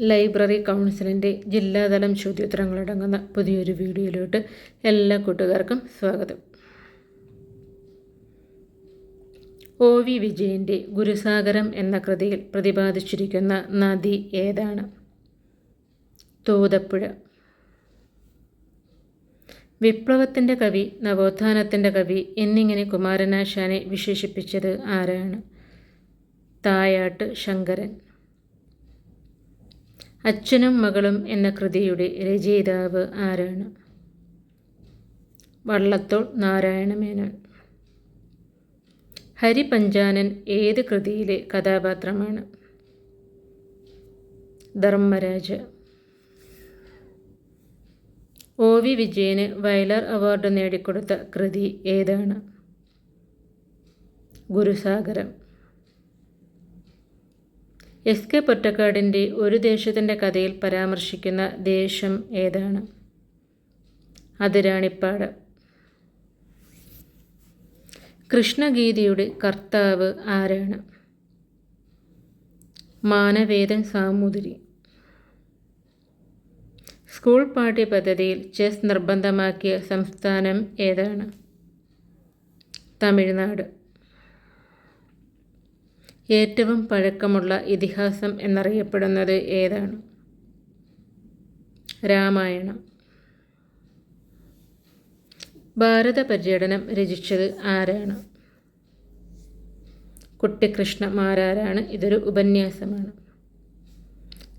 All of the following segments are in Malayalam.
ലൈബ്രറി കൗൺസിലിന്റെ ജില്ലാതലം ചോദ്യോത്തരങ്ങളടങ്ങുന്ന പുതിയൊരു വീഡിയോയിലോട്ട് എല്ലാ കൂട്ടുകാർക്കും സ്വാഗതം. ഒ വി വിജയന്റെ ഗുരുസാഗരം എന്ന കൃതിയിൽ പ്രതിപാദിച്ചിരിക്കുന്ന നദി ഏതാണ്? തോതപ്പുഴ. വിപ്ലവത്തിന്റെ കവി നവോത്ഥാനത്തിന്റെ കവി എന്നിങ്ങനെ കുമാരനാശാനെ വിശേഷിപ്പിച്ചത് ആരാണ്? തായാട്ട് ശങ്കരൻ. അച്ഛനും മകളും എന്ന കൃതിയുടെ രചയിതാവ് ആരാണ്? വള്ളത്തോൾ നാരായണമേനോൻ. ഹരിപഞ്ചാനൻ ഏത് കൃതിയിലെ കഥാപാത്രമാണ്? ധർമ്മരാജ. ഒ വി വിജയന് വയലാർ അവാർഡ് നേടിക്കൊടുത്ത കൃതി ഏതാണ്? ഗുരുസാഗരം. എസ് കെ പൊറ്റക്കാടിന്റെ ഒരു ദേശത്തിന്റെ കഥയിൽ പരാമർശിക്കുന്ന ദേശം ഏതാണ്? അതിരാണിപ്പാട്. കൃഷ്ണഗീതിയുടെ കർത്താവ് ആരാണ്? മാനവേദൻ സാമൂതിരി. സ്കൂൾ പാഠ്യപദ്ധതിയിൽ ചെസ് നിർബന്ധമാക്കിയ സംസ്ഥാനം ഏതാണ്? തമിഴ്നാട്. ഏറ്റവും പഴക്കമുള്ള ഇതിഹാസം എന്നറിയപ്പെടുന്നത് ഏതാണ്? രാമായണം. ഭാരത പര്യടനം രചിച്ചത് ആരാണ്? കുട്ടിക്കൃഷ്ണ മാരാരാണ്. ഇതൊരു ഉപന്യാസമാണ്.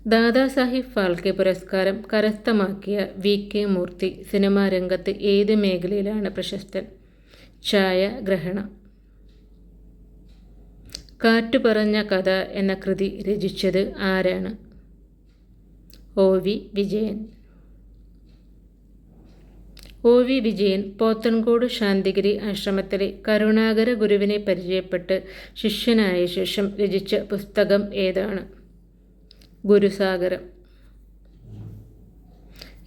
ദാദാസാഹിബ് ഫാൽക്കെ പുരസ്കാരം കരസ്ഥമാക്കിയ വി കെ മൂർത്തി സിനിമാ രംഗത്ത് ഏത് മേഖലയിലാണ് പ്രശസ്തൻ? ഛായാഗ്രഹണം. കാറ്റുപറഞ്ഞ കഥ എന്ന കൃതി രചിച്ചത് ആരാണ്? O V Vijayan. O V Vijayan Pothencode Santhigiri ആശ്രമത്തിലെ കരുണാകര ഗുരുവിനെ പരിചയപ്പെട്ട് ശിഷ്യനായ ശേഷം രചിച്ച പുസ്തകം ഏതാണ്? ഗുരുസാഗരം.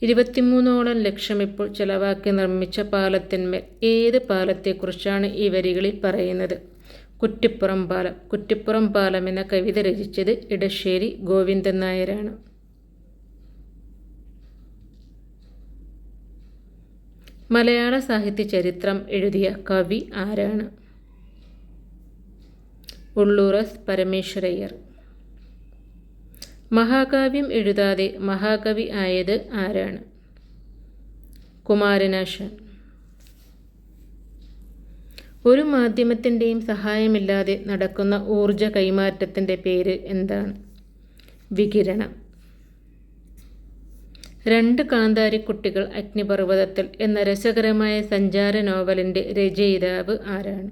ഇരുപത്തിമൂന്നോളം ലക്ഷം ഇപ്പോൾ ചെലവാക്കി നിർമ്മിച്ച പാലത്തിന്മേൽ ഏത് പാലത്തെക്കുറിച്ചാണ് ഈ വരികളിൽ പറയുന്നത്? കുറ്റിപ്പുറം പാലം. കുറ്റിപ്പുറം പാലം എന്ന കവിത രചിച്ചത് ഇടശ്ശേരി ഗോവിന്ദൻ നായരാണ്. മലയാള സാഹിത്യ ചരിത്രം എഴുതിയ കവി ആരാണ്? ഉള്ളൂറസ് പരമേശ്വരയ്യർ. മഹാകാവ്യം എഴുതാതെ മഹാകവി ആയത് ആരാണ്? കുമാരനാശാൻ. ഒരു മാധ്യമത്തിന്റെയും സഹായമില്ലാതെ നടക്കുന്ന ഊർജ കൈമാറ്റത്തിന്റെ പേര് എന്താണ്? വികിരണം. രണ്ട് കാന്താരിക്കുട്ടികൾ അഗ്നിപർവതത്തിൽ എന്ന രസകരമായ സഞ്ചാര നോവലിന്റെ രചയിതാവ് ആരാണ്?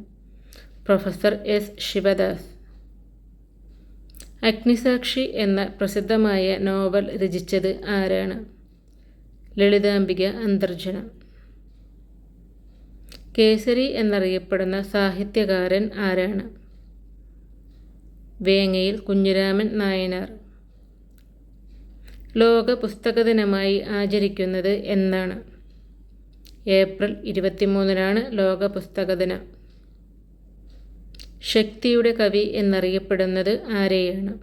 Professor S. ശിവദാസ്. അഗ്നിസാക്ഷി എന്ന പ്രസിദ്ധമായ നോവൽ രചിച്ചത് ആരാണ്? ലളിതാംബിക അന്തർജനം കേസരി എന്നറിയപ്പെടുന്ന സാഹിത്യകാരൻ ആരാണ്? വേങ്ങയിൽ കുഞ്ഞിരാമൻ നായനാർ. ലോക പുസ്തക ദിനമായി ആചരിക്കുന്നത് എന്നാണ്. ഏപ്രിൽ ഇരുപത്തിമൂന്നിനാണ് ലോക പുസ്തക ദിനം ശക്തിയുടെ കവി എന്നറിയപ്പെടുന്നത് ആരെയാണ്?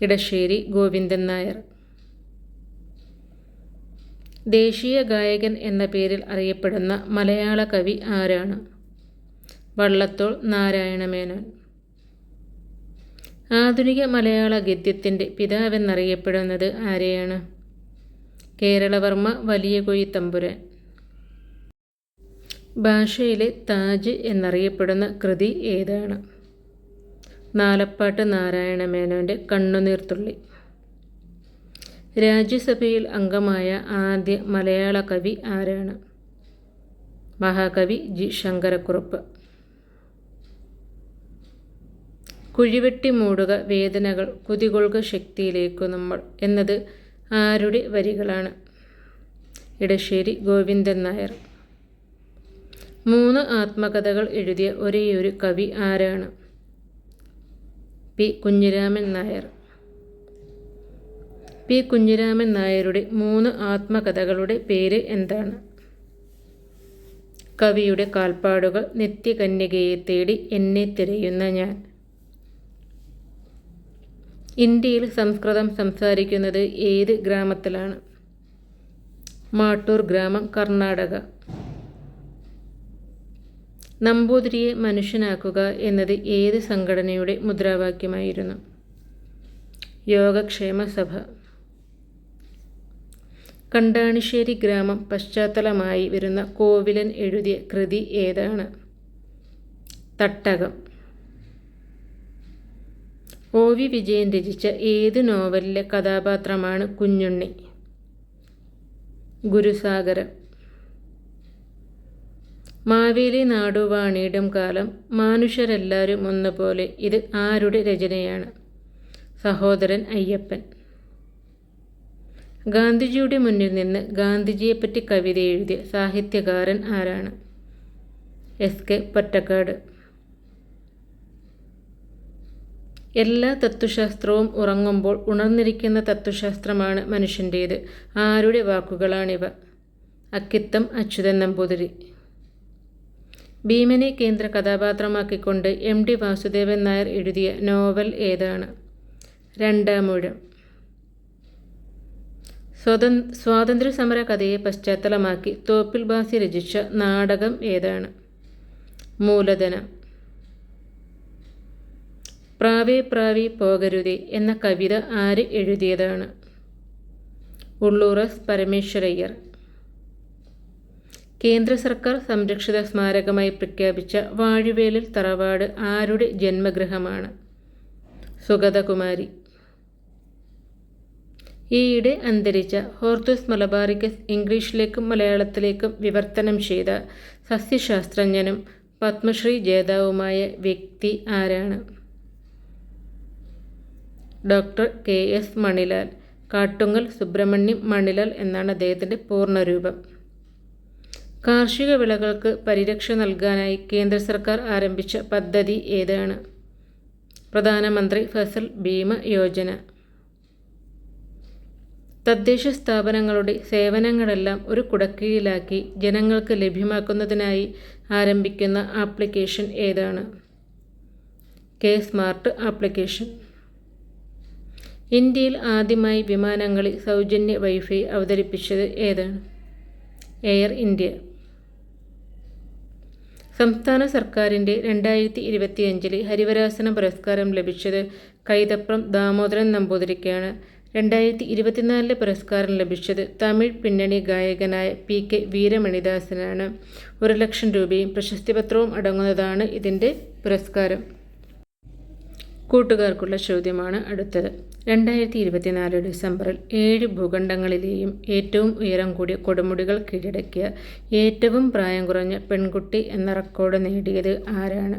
ഇടശ്ശേരി ഗോവിന്ദൻ നായർ. ദേശീയ ഗായകൻ എന്ന പേരിൽ അറിയപ്പെടുന്ന മലയാള കവി ആരാണ്? വള്ളത്തോൾ നാരായണമേനോൻ. ആധുനിക മലയാള ഗദ്യത്തിന്റെ പിതാവെന്നറിയപ്പെടുന്നത് ആരെയാണ്? കേരളവർമ്മ വലിയ കൊയി തമ്പുരാൻ. ഭാഷയിലെ താജ് എന്നറിയപ്പെടുന്ന കൃതി ഏതാണ്? നാലപ്പാട്ട് നാരായണമേനോന്റെ കണ്ണുനീർത്തുള്ളി രാജ്യസഭയിൽ അംഗമായ ആദ്യ മലയാള കവി ആരാണ്? മഹാകവി ജി. ശങ്കരക്കുറുപ്പ്. കുഴിവെട്ടി മൂടുക വേദനകൾ കുതികൊള്ളുക ശക്തിയിലേക്ക് നമ്മൾ എന്നത് ആരുടെ വരികളാണ്? ഇടശ്ശേരി ഗോവിന്ദൻ നായർ. മൂന്ന് ആത്മകഥകൾ എഴുതിയ ഒരേയൊരു കവി ആരാണ്? പി. കുഞ്ഞിരാമൻ നായർ. പി. കുഞ്ഞിരാമൻ നായരുടെ മൂന്ന് ആത്മകഥകളുടെ പേര് എന്താണ്? കവിയുടെ കാൽപ്പാടുകൾ നിത്യകന്യകയെ തേടി എന്നെ തിരയുന്ന ഞാൻ. ഇന്ത്യയിൽ സംസ്കൃതം സംസാരിക്കുന്നത് ഏത് ഗ്രാമത്തിലാണ്? മാട്ടൂർ ഗ്രാമം കർണാടക. നമ്പൂതിരിയെ മനുഷ്യനാക്കുക എന്നത് ഏത് സംഘടനയുടെ മുദ്രാവാക്യമായിരുന്നു? യോഗക്ഷേമ സഭ കണ്ടാണിശ്ശേരി ഗ്രാമം പശ്ചാത്തലമായി വരുന്ന കോവിലൻ എഴുതിയ കൃതി ഏതാണ്? തട്ടകം. ഒ വി വിജയൻ രചിച്ച ഏത് നോവലിലെ കഥാപാത്രമാണ് കുഞ്ഞുണ്ണി? ഗുരുസാഗരം. മാവേലി നാടുവാണിയിടും കാലം മാനുഷരെല്ലാവരും ഒന്നുപോലെ ഇത് ആരുടെ രചനയാണ്? സഹോദരൻ അയ്യപ്പൻ. ഗാന്ധിജിയുടെ മുന്നിൽ നിന്ന് ഗാന്ധിജിയെപ്പറ്റി കവിത എഴുതിയ സാഹിത്യകാരൻ ആരാണ്? എസ്. കെ. പറ്റക്കാട്. എല്ലാ തത്വശാസ്ത്രവും ഉറങ്ങുമ്പോൾ ഉണർന്നിരിക്കുന്ന തത്വശാസ്ത്രമാണ് മനുഷ്യന്റേത്. ആരുടെ വാക്കുകളാണിവ? അക്കിത്തം അച്യുതൻ നമ്പൂതിരി. ഭീമനെ കേന്ദ്ര കഥാപാത്രമാക്കിക്കൊണ്ട് എം. ഡി. വാസുദേവൻ നായർ എഴുതിയ നോവൽ ഏതാണ്? രണ്ടാമൂഴം സ്വതന്ത്ര സ്വാതന്ത്ര്യ സമര കഥയെ പശ്ചാത്തലമാക്കി തോപ്പിൽ ബാസി രചിച്ച നാടകം ഏതാണ്? മൂലധനം. പ്രാവേ പ്രാവി പോകരുതേ എന്ന കവിത ആര് എഴുതിയതാണ്? ഉള്ളൂറസ് പരമേശ്വരയ്യർ. കേന്ദ്ര സർക്കാർ സംരക്ഷിത സ്മാരകമായി പ്രഖ്യാപിച്ച വാഴുവേലിൽ തറവാട് ആരുടെ ജന്മഗൃഹമാണ്? സുഗതകുമാരി. ഈയിടെ അന്തരിച്ച ഹോർത്തൂസ് മലബാറിക്കസ് ഇംഗ്ലീഷിലേക്കും മലയാളത്തിലേക്കും വിവർത്തനം ചെയ്ത സസ്യശാസ്ത്രജ്ഞനും പത്മശ്രീ ജേതാവുമായ വ്യക്തി ആരാണ്? Doctor K S Manilal Kattungal Subramaniam Manilal എന്നാണ് അദ്ദേഹത്തിന്റെ പൂർണരൂപം. കാർഷിക വിളകൾക്ക് പരിരക്ഷ നൽകാനായി കേന്ദ്ര സർക്കാർ ആരംഭിച്ച പദ്ധതി ഏതാണ്? പ്രധാനമന്ത്രി ഫസൽ ഭീമ യോജന. തദ്ദേശ സ്ഥാപനങ്ങളുടെ സേവനങ്ങളെല്ലാം ഒരു കുടക്കീഴിലാക്കി ജനങ്ങൾക്ക് ലഭ്യമാക്കുന്നതിനായി ആരംഭിക്കുന്ന ആപ്ലിക്കേഷൻ ഏതാണ്? K smart application. ഇന്ത്യയിൽ ആദ്യമായി വിമാനങ്ങളിൽ സൗജന്യ വൈഫൈ അവതരിപ്പിച്ചത് ഏതാണ്? Air India. സംസ്ഥാന സർക്കാരിന്റെ രണ്ടായിരത്തി ഇരുപത്തിയഞ്ചിലെ ഹരിവരാസന പുരസ്കാരം ലഭിച്ചത് കൈതപ്രം ദാമോദരൻ നമ്പൂതിരിക്കാണ്. രണ്ടായിരത്തി ഇരുപത്തിനാലിലെ പുരസ്കാരം ലഭിച്ചത് തമിഴ് പിന്നണി ഗായകനായ പി കെ വീരമണിദാസനാണ്. ഒരു ലക്ഷം രൂപയും പ്രശസ്തിപത്രവും അടങ്ങുന്നതാണ് ഇതിന്റെ പുരസ്കാരം. കൂട്ടുകാർക്കുള്ള ചോദ്യമാണ് അടുത്തത്. രണ്ടായിരത്തി ഇരുപത്തിനാല് ഡിസംബറിൽ ഏഴ് ഭൂഖണ്ഡങ്ങളിലെയും ഏറ്റവും ഉയരം കൂടിയ കൊടുമുടികൾ കീഴടക്കിയ ഏറ്റവും പ്രായം കുറഞ്ഞ പെൺകുട്ടി എന്ന റെക്കോർഡ് നേടിയത് ആരാണ്?